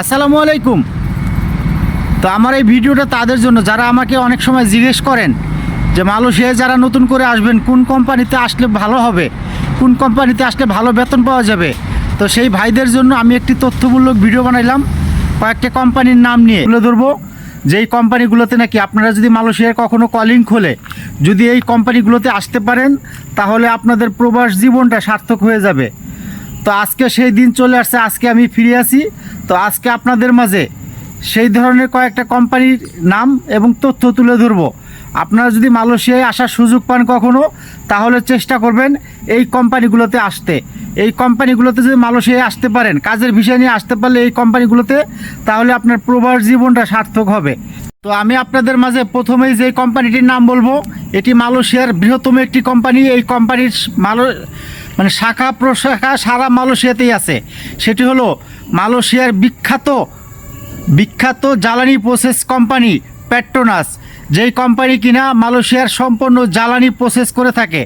আসসালামু আলাইকুম। তো আমার এই ভিডিওটা তাদের জন্য, যারা আমাকে অনেক সময় জিজ্ঞেস করেন যে মালয়েশিয়ায় যারা নতুন করে আসবেন, কোন কোম্পানিতে আসলে ভালো হবে, কোন কোম্পানিতে আসলে ভালো বেতন পাওয়া যাবে, তো সেই ভাইদের জন্য আমি একটি তথ্যমূলক ভিডিও বানাইলাম, কয়েকটা কোম্পানির নাম নিয়ে তুলে ধরবো। যেই কোম্পানিগুলোতে নাকি আপনারা যদি মালয়েশিয়ার কখনো কলিং খোলে, যদি এই কোম্পানিগুলোতে আসতে পারেন, তাহলে আপনাদের প্রবাস জীবনটা সার্থক হয়ে যাবে। তো আজকে সেই দিন চলে আসছে, আজকে আমি ফিরে আসি তো আজকে আপনাদের মাঝে সেই ধরনের কয়েকটা কোম্পানির নাম এবং তথ্য তুলে ধরবো। আপনারা যদি মালয়েশিয়ায় আসার সুযোগ পান কখনো, তাহলে চেষ্টা করবেন এই কোম্পানিগুলোতে আসতে। এই কোম্পানিগুলোতে যদি মালয়েশিয়ায় আসতে পারেন, কাজের বিষয় নিয়ে আসতে পারলে এই কোম্পানিগুলোতে, তাহলে আপনার প্রবাস জীবনটা সার্থক হবে। তো আমি আপনাদের মাঝে প্রথমেই যে কোম্পানিটির নাম বলব, এটি মালয়েশিয়ার বৃহত্তম একটি কোম্পানি। এই কোম্পানির মালয় মানে শাখা প্রশাখা সারা মালয়েশিয়াতেই আছে। সেটি হলো মালয়েশিয়ার বিখ্যাত বিখ্যাত জ্বালানি প্রসেস কোম্পানি পেট্রোনাস যেই কোম্পানি কিনা মালয়েশিয়ার সম্পূর্ণ জ্বালানি প্রসেস করে থাকে।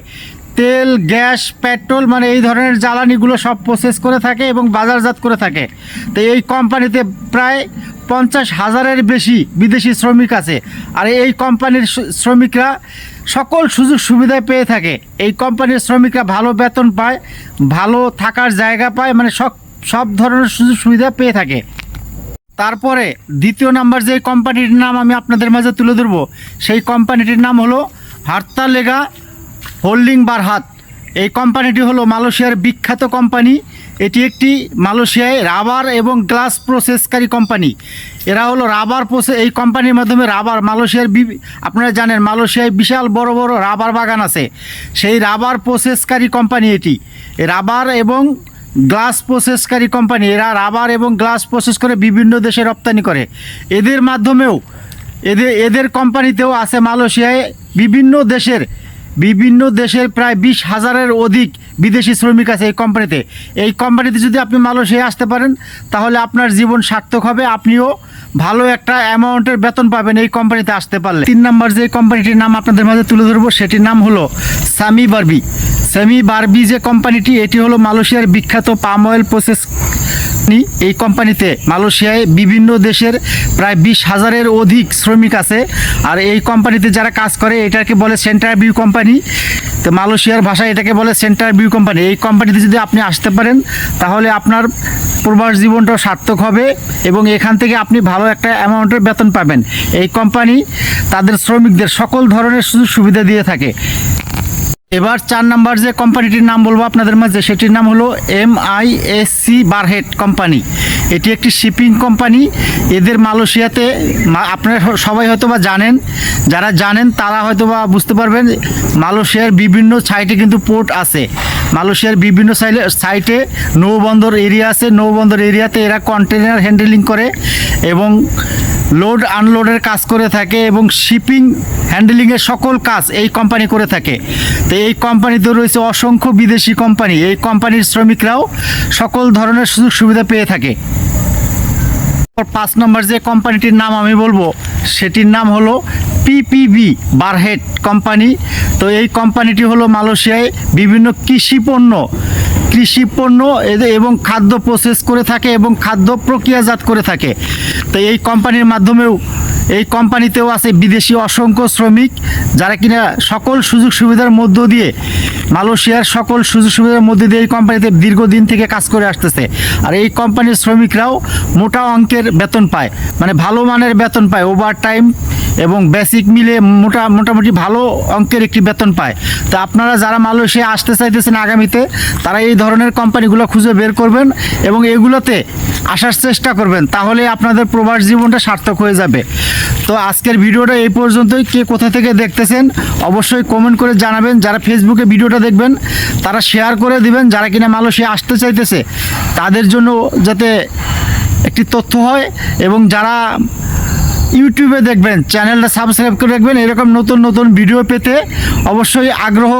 তেল, গ্যাস, পেট্রোল মানে এই ধরনের জ্বালানিগুলো সব প্রসেস করে থাকে এবং বাজারজাত করে থাকে। তো এই কোম্পানিতে প্রায় পঞ্চাশ হাজারের বেশি বিদেশি শ্রমিক আছে। আর এই কোম্পানির শ্রমিকরা সকল সুযোগ সুবিধায় পেয়ে থাকে। এই কোম্পানির শ্রমিকরা ভালো বেতন পায়, ভালো থাকার জায়গা পায় মানে সব সব ধরনের সুযোগ সুবিধা পেয়ে থাকে। তারপরে দ্বিতীয় নাম্বার যে কোম্পানিটির নাম আমি আপনাদের মাঝে তুলে ধরবো, সেই কোম্পানিটির নাম হলো হার্তা লেগা হোল্ডিং বারহাত। এই কোম্পানিটি হলো মালয়েশিয়ার বিখ্যাত কোম্পানি। এটি একটি মালয়েশিয়ায় রাবার এবং গ্লাস প্রসেসকারী কোম্পানি। এরা হলো রাবার প্রসেস এই কোম্পানির মাধ্যমে রাবার মালয়েশিয়ার আপনারা জানেন মালয়েশিয়ায় বিশাল বড় বড় রাবার বাগান আছে। সেই রাবার প্রসেসকারী কোম্পানি এটি। রাবার এবং গ্লাস প্রসেসকারী কোম্পানি, এরা রাবার এবং গ্লাস প্রসেস করে বিভিন্ন দেশে রপ্তানি করে। এদের মাধ্যমেও এদের এদের কোম্পানিতেও আছে মালয়েশিয়ায় বিভিন্ন দেশের বিভিন্ন দেশের প্রায় বিশ হাজারের অধিক বিদেশি শ্রমিক আছে এই কোম্পানিতে এই কোম্পানিতে যদি আপনি মালয়েশিয়ায় আসতে পারেন, তাহলে আপনার জীবন সার্থক হবে। আপনিও ভালো একটা অ্যামাউন্টের বেতন পাবেন এই কোম্পানিতে আসতে পারলে। তিন নাম্বার যে কোম্পানিটির নাম আপনাদের মাঝে তুলে ধরবো, সেটির নাম হলো সামি বারবি। সেমি বারবি যে কোম্পানিটি এটি হলো মালয়েশিয়ার বিখ্যাত পাম অয়েল প্রসেস এই কোম্পানিতে মালয়েশিয়ায় বিভিন্ন দেশের প্রায় বিশ হাজারের অধিক শ্রমিক আছে। আর এই কোম্পানিতে যারা কাজ করে, এটাকে বলে সেন্টার ভিউ কোম্পানি তো মালয়েশিয়ার ভাষায় এটাকে বলে সেন্টার ভিউ কোম্পানি। এই কোম্পানিতে যদি আপনি আসতে পারেন, তাহলে আপনার প্রবাস জীবনটাও সার্থক হবে এবং এখান থেকে আপনি ভালো একটা অ্যামাউন্টের বেতন পাবেন। এই কোম্পানি তাদের শ্রমিকদের সকল ধরনের সুযোগ সুবিধা দিয়ে থাকে। এবার চার নাম্বার যে কোম্পানিটির নাম বলব আপনাদের মাঝে, সেটির নাম হলো M I S C Berhad company এটি একটি শিপিং কোম্পানি এদের মালয়েশিয়াতে আপনারা সবাই হয়তো বা জানেন। যারা জানেন, তারা হয়তো বা বুঝতে পারবেন, মালয়েশিয়ার বিভিন্ন সাইটে কিন্তু পোর্ট আছে। মালয়েশিয়ার বিভিন্ন সাইলে সাইটে নৌবন্দর এরিয়া আছে। নৌবন্দর এরিয়াতে এরা কন্টেনার হ্যান্ডেলিং করে এবং লোড আনলোডের কাজ করে থাকে এবং শিপিং, হ্যান্ডেলিংয়ের সকল কাজ এই কোম্পানি করে থাকে। তো এই কোম্পানিতে রয়েছে অসংখ্য বিদেশি কোম্পানি। এই কোম্পানির শ্রমিকরাও সকল ধরনের সুযোগ সুবিধা পেয়ে থাকে। পাঁচ নম্বর যে কোম্পানিটির নাম আমি বলব, সেটির নাম হলো পিপিবি, বারহেড কোম্পানি। তো এই কোম্পানিটি হলো মালয়েশিয়ায় বিভিন্ন কৃষি পণ্য কৃষি পণ্য এবং খাদ্য প্রসেস করে থাকে এবং খাদ্য প্রক্রিয়াজাত করে থাকে। তো এই কোম্পানির মাধ্যমেও, এই কোম্পানিতেও আছে বিদেশি অসংখ্য শ্রমিক, যারা কিনা সকল সুযোগ সুবিধার মধ্য দিয়ে মালয়েশিয়ার সকল সুযোগ সুবিধার মধ্যে দিয়ে এই কোম্পানিতে দীর্ঘদিন থেকে কাজ করে আসতেছে। আর এই কোম্পানির শ্রমিকরাও মোটা অঙ্কের বেতন পায় মানে ভালো মানের বেতন পায় ওভার টাইম এবং বেসিক মিলে মোটা, মোটামুটি ভালো অঙ্কের একটি বেতন পায়। তো আপনারা যারা মালয়েশিয়া আসতে চাইতেছেন আগামীতে, তারা এই ধরনের কোম্পানিগুলো খুঁজে বের করবেন এবং এগুলোতে আসার চেষ্টা করবেন, তাহলে আপনাদের প্রবাস জীবনটা সার্থক হয়ে যাবে। তো আজকের ভিডিওটা এই পর্যন্তই। কে কোথা থেকে দেখতেছেন, অবশ্যই কমেন্ট করে জানাবেন। যারা ফেসবুকে ভিডিওটা দেখবেন, তারা শেয়ার করে দিবেন, যারা কিনা মালয়েশিয়া আসতে চাইতেছে, তাদের জন্য যাতে একটি তথ্য হয় এবং যারা ইউটিউবে দেখবেন, চ্যানেলটা সাবস্ক্রাইব করে রাখবেন, এরকম নতুন নতুন ভিডিও পেতে অবশ্যই আগ্রহ